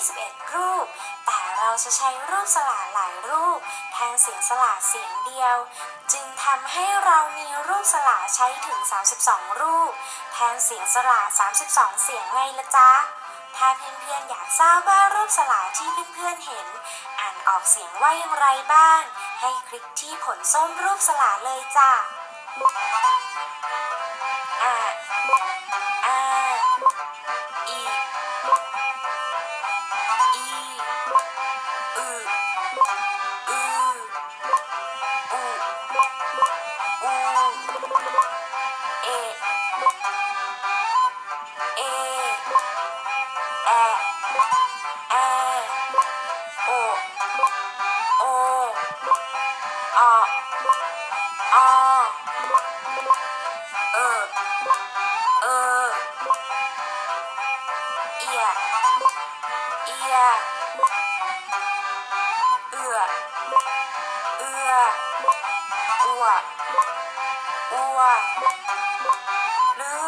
21 รูป แต่เราจะใช้รูปสระหลายรูป แทนเสียงสระเสียงเดียว จึงทำให้เรามีรูปสระใช้ถึง 32 รูป แทนเสียงสระ32 เสียงไงละจ๊ะถ้าเพื่อนๆอยากทราบว่ารูปสระที่เพื่อนๆเห็น อ่านออกเสียงว่าอย่างไรบ้าง ให้คลิกที่ผลส้มรูปสระเลยจ้ะอ่า เอแอแอโอออออเออเออ ตัวหรือ